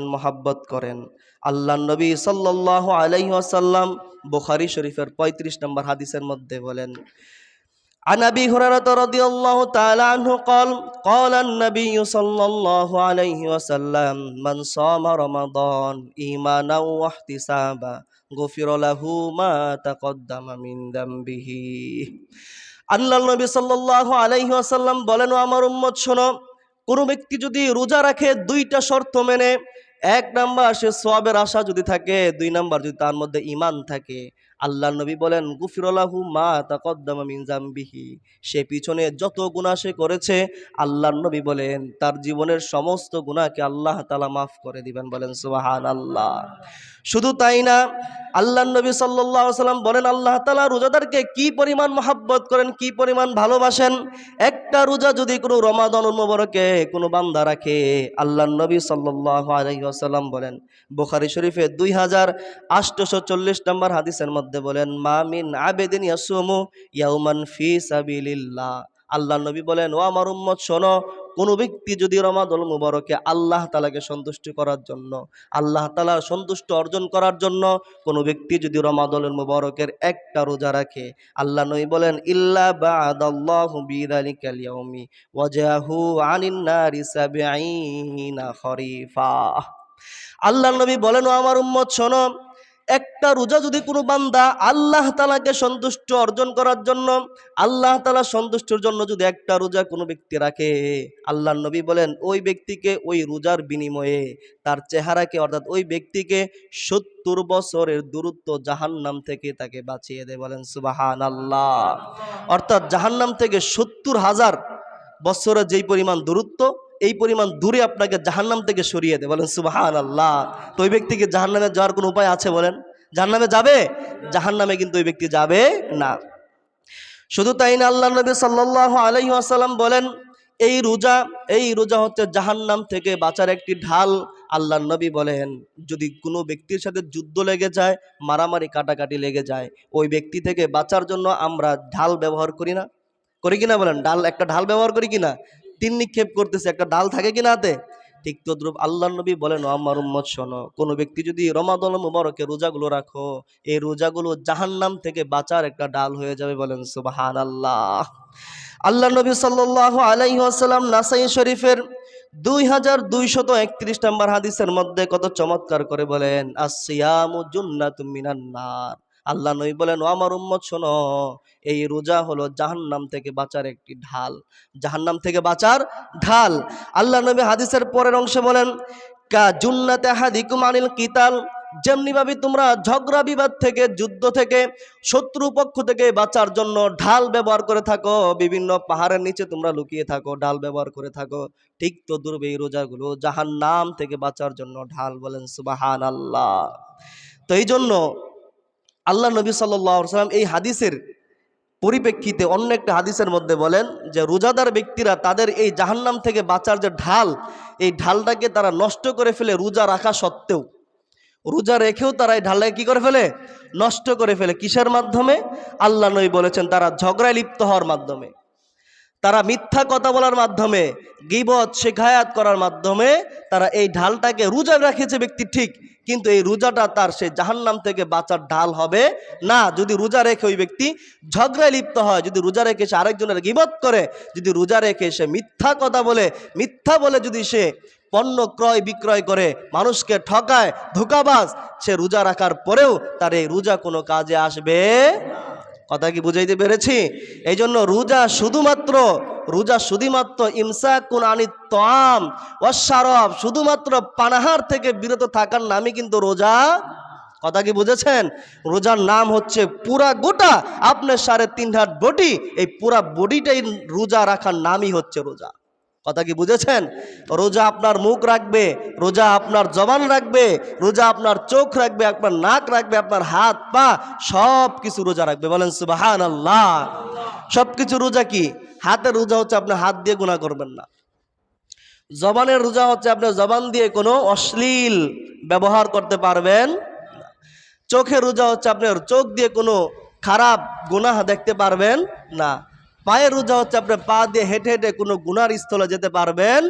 মহাব্বত করেন আল্লাহ নবী সাল্লাল্লাহু আলাইহি ওয়াসাল্লাম বুখারী শরীফের 35 নম্বর হাদিসের মধ্যে বলেন عن ابي هريره رضي الله تعالى عنه قال قال النبي صلى الله عليه وسلم من صام رمضان ايمانا واحتسابا غفر له ما تقدم من ذنبه আল্লাহ নবী সাল্লাল্লাহু আলাইহি ওয়াসাল্লাম বলেন ও আমার উম্মত শোনো কোনো ব্যক্তি যদি রোজা রাখে দুইটা শর্ত মেনে এক নাম্বার সে সোয়াবের আশা যদি থাকে, দুই নাম্বার যদি তার মধ্যে ইমান থাকে। আল্লাহ নবী বলেন, গুফিরলাহু মা তাকদ্দামা সে পিছনে যত গুনাহ সে করেছে আল্লাহ নবী বলেন, তার জীবনের সমস্ত গুনাহকে আল্লাহ তাআলা মাফ করে দিবেন বলেন, সুবহানাল্লাহ। শুধু তাই না আল্লাহ নবী আলাইহি সাল্লাম বলেন, আল্লাহ তালা রোজাদারকে কি পরিমাণ মহাব্বত করেন, কি পরিমাণ ভালোবাসেন? একটা রোজা যদি কোনো রমাদান মুবারকে কোনো বান্দা রাখে আল্লাহ নবী সাল্লাল্লাহু আলাইহি ওয়াসাল্লাম বলেন, বুখারী শরীফে দুই হাজার আটশোশো চল্লিশ নম্বর হাদিসের মধ্যে বলেন মামিন আবেদিন ইয়াসুমু ইয়াউমান ফি সাবিলিল্লাহ। আল্লাহ নবী বলেন, ও আমার উম্মত, শোনো কোনো ব্যক্তি যদি রমাদুল মুবারকে আল্লাহ তালাকে সন্তুষ্ট করার জন্য, আল্লাহ তালার সন্তুষ্ট অর্জন করার জন্য কোনো ব্যক্তি যদি রমাদুল মুবারকের একটা রোজা রাখে, আল্লাহ নবী বলেন, ইল্লা সাবঈনা খরিফা। আল্লাহ নবী বলেন আমার উম্মত, শোনো একটা রোজা যদি কোনো বান্দা আল্লাহ তালাকে সন্তুষ্ট অর্জন করার জন্য, আল্লাহ তালা সন্তুষ্টর জন্য যদি একটা রোজা কোনো ব্যক্তি রাখে আল্লাহ নবী বলেন, ওই ব্যক্তিকে ওই রোজার বিনিময়ে তার চেহারাকে অর্থাৎ ওই ব্যক্তিকে সত্তর বছরের দূরত্ব জাহান্নাম থেকে তাকে বাঁচিয়ে দেয় বলেন সুবাহান আল্লাহ অর্থাৎ জাহান্নাম থেকে সত্তর হাজার বছরের যেই পরিমাণ দূরত্ব এই পরিমাণ দূরে আপনাকে জাহান্নাম থেকে সরিয়ে দেয়। বলেন সুবাহান আল্লাহ তো ওই ব্যক্তিকে জাহান্নামে যাওয়ার কোনো উপায় আছে বলেন? জাহান্নামে যাবে? জাহান্নামে কিন্তু ওই ব্যক্তি যাবে না। শুধু তাই না আল্লাহ নবী সাল্লাল্লাহু আলাইহি ওয়াসাল্লাম বলেন, এই রোজা এই রোজা হচ্ছে জাহান্নাম থেকে বাঁচার একটি ঢাল আল্লাহ নবী বলেন। যদি কোনো ব্যক্তির সাথে যুদ্ধ লেগে যায়, মারামারি, কাটাকাটি লেগে যায়, ওই ব্যক্তি থেকে বাঁচার জন্য আমরা ঢাল ব্যবহার করি না? করি কিনা বলেন? ডাল একটা ঢাল ব্যবহার করি কিনা? তিন নিক্ষেপ করতেছে, একটা ডাল থাকে কিনা হাতে? ঠিক তদ্রুপ আল্লাহ নবী বলেন "ও আমার উম্মত শোনো, কোনো ব্যক্তি যদি রমাদল মুবারকে রোজাগুলো রাখো, এই রোজাগুলো জাহান্নাম থেকে বাঁচার একটা ডাল হয়ে যাবে বলেন সুবাহান আল্লাহ আল্লাহ নবী সাল্লাল্লাহু আলাইহি ওয়াসাল্লাম নাসাই শরীফের দুই হাজার দুইশত একত্রিশ নম্বর হাদিসের মধ্যে কত চমৎকার করে বলেন আসিয়ামু জুন্নাতুম মিনান নার। আল্লাহ নবী বলেন, ও আমার উম্মত, শোনো, এই রোজা হলো জাহান্নাম থেকে বাঁচার একটি ঢাল। জাহান্নাম থেকে বাঁচার ঢাল। আল্লাহ নবী হাদিসের পরের অংশে বলেন, কা জুন্নাতে হাদিকুম আনিল কিতাল। যেমনিভাবে তোমরা ঝগড়া বিবাদ থেকে, যুদ্ধ থেকে, শত্রু পক্ষ থেকে বাঁচার জন্য ঢাল ব্যবহার করে থাকো, বিভিন্ন পাহাড়ের নিচে তোমরা লুকিয়ে থাকো, ঢাল ব্যবহার করে থাকো। ঠিক তো দুর্বে এই রোজাগুলো জাহান্নাম থেকে বাঁচার জন্য ঢাল বলেন সুবাহান আল্লাহ তো এই জন্য আল্লাহ নবী সাল্লাম এই হাদিসের পরিপ্রেক্ষিতে অন্য একটা হাদিসের মধ্যে বলেন যে রোজাদার ব্যক্তিরা তাদের এই জাহান্নাম থেকে বাঁচার যে ঢাল, এই ঢালটাকে তারা নষ্ট করে ফেলে রোজা রাখা সত্ত্বেও। রোজা রেখেও তারা এই ঢালটাকে কী করে ফেলে? নষ্ট করে ফেলে। কিসের মাধ্যমে? আল্লাহ নবী বলেছেন তারা ঝগড়ায় লিপ্ত হওয়ার মাধ্যমে। তারা মিথ্যা কথা বলার মাধ্যমে, গিবত, শেখায়াত করার মাধ্যমে তারা এই ঢালটাকে রোজা রেখেছে ব্যক্তি ঠিক, কিন্তু এই রোজাটা তার সে জাহান্নাম থেকে বাঁচার ঢাল হবে না। যদি রোজা রেখে ওই ব্যক্তি ঝগড়ায় লিপ্ত হয়, যদি রোজা রেখে সে আরেকজনের গিবত করে, যদি রোজা রেখে সে মিথ্যা কথা বলে, মিথ্যা বলে যদি সে পণ্য ক্রয় বিক্রয় করে, মানুষকে ঠকায়, ধোকাবাজ, সে রোজা রাখার পরেও তার এই রোজা কোনো কাজে আসবে কথা কি বুঝাইতে পেরেছি? এই জন্য রোজা শুধুমাত্র রোজা শুধুমাত্র ইমসা আনি তাম অশ্বারব শুধুমাত্র পানাহার থেকে বিরত থাকার নামই কিন্তু রোজা। কথা কি বুঝেছেন? রোজার নাম হচ্ছে পুরা গোটা আপনার সাড়ে তিন হাত বটি এই পুরা বডিটাই রোজা রাখার নামই হচ্ছে রোজা। কথা কি বুঝেছেন? রোজা আপনার মুখ রাখবে, রোজা আপনার জবান রাখবে, রোজা আপনার চোখ রাখবে, আপনার নাক রাখবে, আপনার হাত, পা সব কিছু রোজা রাখবে। বলেন সুবাহান আল্লাহ সব কিছু রোজা কি? হাতের রোজা হচ্ছে আপনি হাত দিয়ে গুণা করবেন না। জবানের রোজা হচ্ছে আপনি জবান দিয়ে কোনো অশ্লীল ব্যবহার করতে পারবেন চোখের রোজা হচ্ছে আপনার চোখ দিয়ে কোনো খারাপ গুনাহ দেখতে পারবেন না। পায়ের রোজা হচ্ছে আপনি পা দিয়ে হেঁটে হেঁটে কোনো গুনার স্থলে যেতে পারবেন।